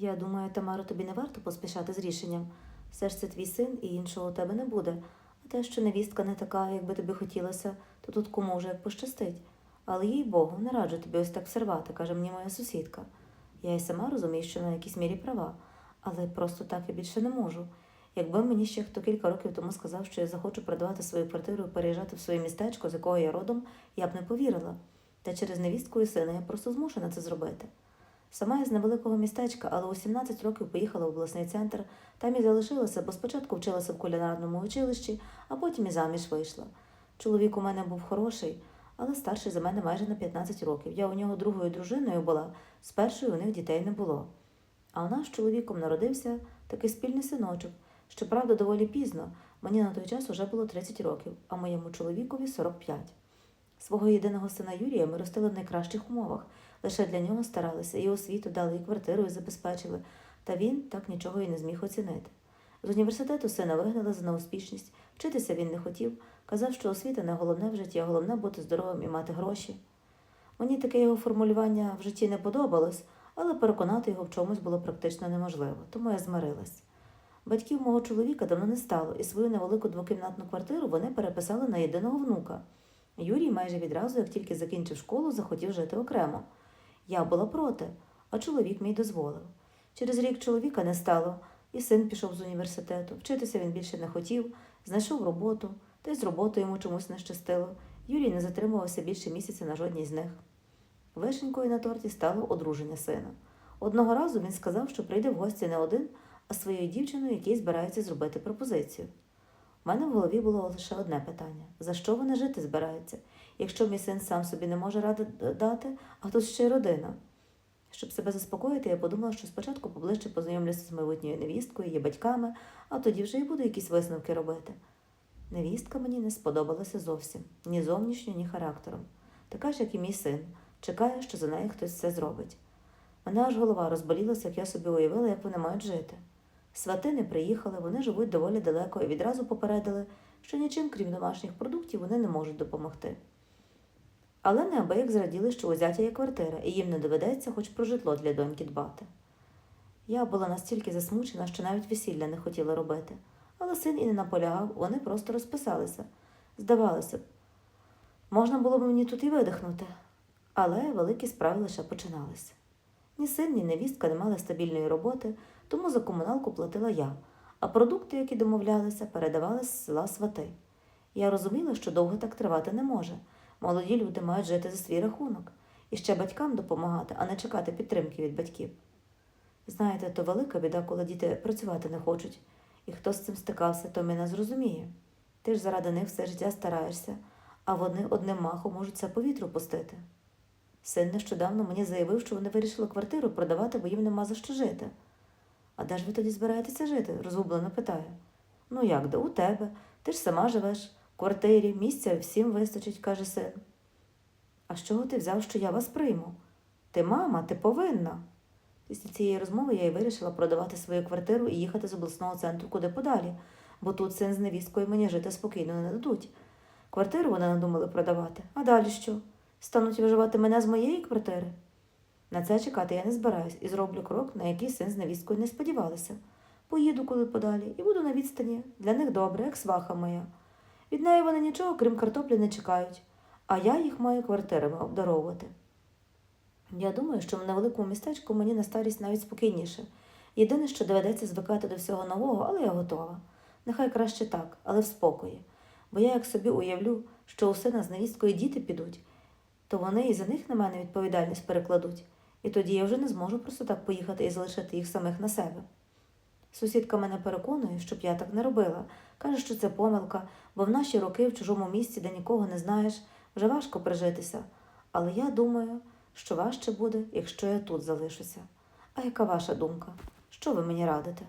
Я думаю, Тамаро, тобі не варто поспішати з рішенням. Все ж це твій син і іншого у тебе не буде. А те, що невістка не така, як би тобі хотілося, то тут кому вже як пощастить. Але їй Богу, не раджу тобі ось так всервати, каже мені моя сусідка. Я й сама розумію, що на якійсь мірі права, але просто так я більше не можу. Якби мені ще хто кілька років тому сказав, що я захочу продавати свою квартиру і переїжджати в своє містечко, з якого я родом, я б не повірила. Та через невістку і сина я просто змушена це зробити. Сама я з невеликого містечка, але у 17 років поїхала в обласний центр, там і залишилася, бо спочатку вчилася в кулінарному училищі, а потім і заміж вийшла. Чоловік у мене був хороший, але старший за мене майже на 15 років. Я у нього другою дружиною була, з першою у них дітей не було. А у нас з чоловіком народився такий спільний синочок. Щоправда, доволі пізно. Мені на той час уже було 30 років, а моєму чоловікові 45. Свого єдиного сина Юрія ми ростили в найкращих умовах. Лише для нього старалися, і освіту дали, і квартиру і забезпечили, та він так нічого і не зміг оцінити. З університету сина вигнали за неуспішність, вчитися він не хотів, казав, що освіта не головне в житті, а головне бути здоровим і мати гроші. Мені таке його формулювання в житті не подобалось, але переконати його в чомусь було практично неможливо, тому я змирилась. Батьків мого чоловіка давно не стало, і свою невелику двокімнатну квартиру вони переписали на єдиного внука. Юрій майже відразу, як тільки закінчив школу, захотів жити окремо. Я була проти, а чоловік мій дозволив. Через рік чоловіка не стало, і син пішов з університету. Вчитися він більше не хотів, знайшов роботу, та й з роботою йому чомусь не щастило. Юрій не затримувався більше місяця на жодній з них. Вишенькою на торті стало одруження сина. Одного разу він сказав, що прийде в гості не один, а своєю дівчиною, якій збирається зробити пропозицію. У мене в голові було лише одне питання: за що вони жити збираються, якщо мій син сам собі не може ради дати, а тут ще й родина. Щоб себе заспокоїти, я подумала, що спочатку поближче познайомлюся з майбутньою невісткою, її батьками, а тоді вже й буду якісь висновки робити. Невістка мені не сподобалася зовсім ні зовнішньо, ні характером. Така ж, як і мій син, чекає, що за неї хтось все зробить. Мене аж голова розболілася, як я собі уявила, як вони мають жити. Свати не приїхали, вони живуть доволі далеко і відразу попередили, що нічим, крім домашніх продуктів, вони не можуть допомогти. Але неабияк зраділи, що у зятя є квартира, і їм не доведеться хоч про житло для доньки дбати. Я була настільки засмучена, що навіть весілля не хотіла робити, але син і не наполягав, вони просто розписалися. Здавалося б, можна було б мені тут і видихнути, але великі справи лише починалися. Ні син, ні невістка не мали стабільної роботи, тому за комуналку платила я, а продукти, які домовлялися, передавали з села свати. Я розуміла, що довго так тривати не може. Молоді люди мають жити за свій рахунок і ще батькам допомагати, а не чекати підтримки від батьків. Знаєте, то велика біда, коли діти працювати не хочуть, і хто з цим стикався, то мене зрозуміє. Ти ж заради них все життя стараєшся, а вони одним махом можуть це повітру пустити. Син нещодавно мені заявив, що вони вирішили квартиру продавати, бо їм нема за що жити. А де ж ви тоді збираєтеся жити? розгублено питає. Ну як де? У тебе. Ти ж сама живеш в квартирі, місця всім вистачить, каже син. А з чого ти взяв, що я вас прийму? Ти мама, ти повинна. Після цієї розмови я й вирішила продавати свою квартиру і їхати з обласного центру куди подалі, бо тут син з невісткою мені жити спокійно не дадуть. Квартиру вони надумали продавати. А далі що? Стануть виживати мене з моєї квартири? На це чекати я не збираюсь і зроблю крок, на який син з невісткою не сподівалися. Поїду коли подалі і буду на відстані. Для них добре, як сваха моя. Від неї вони нічого, крім картоплі, не чекають, а я їх маю квартирами обдаровувати. Я думаю, що в невеликому містечку мені на старість навіть спокійніше. Єдине, що доведеться звикати до всього нового, але я готова. Нехай краще так, але в спокої. Бо я як собі уявлю, що у сина з невісткою діти підуть, то вони і за них на мене відповідальність перекладуть, і тоді я вже не зможу просто так поїхати і залишити їх самих на себе. Сусідка мене переконує, щоб я так не робила. Каже, що це помилка, бо в наші роки в чужому місці, де нікого не знаєш, вже важко прижитися. Але я думаю, що важче буде, якщо я тут залишуся. А яка ваша думка? Що ви мені радите?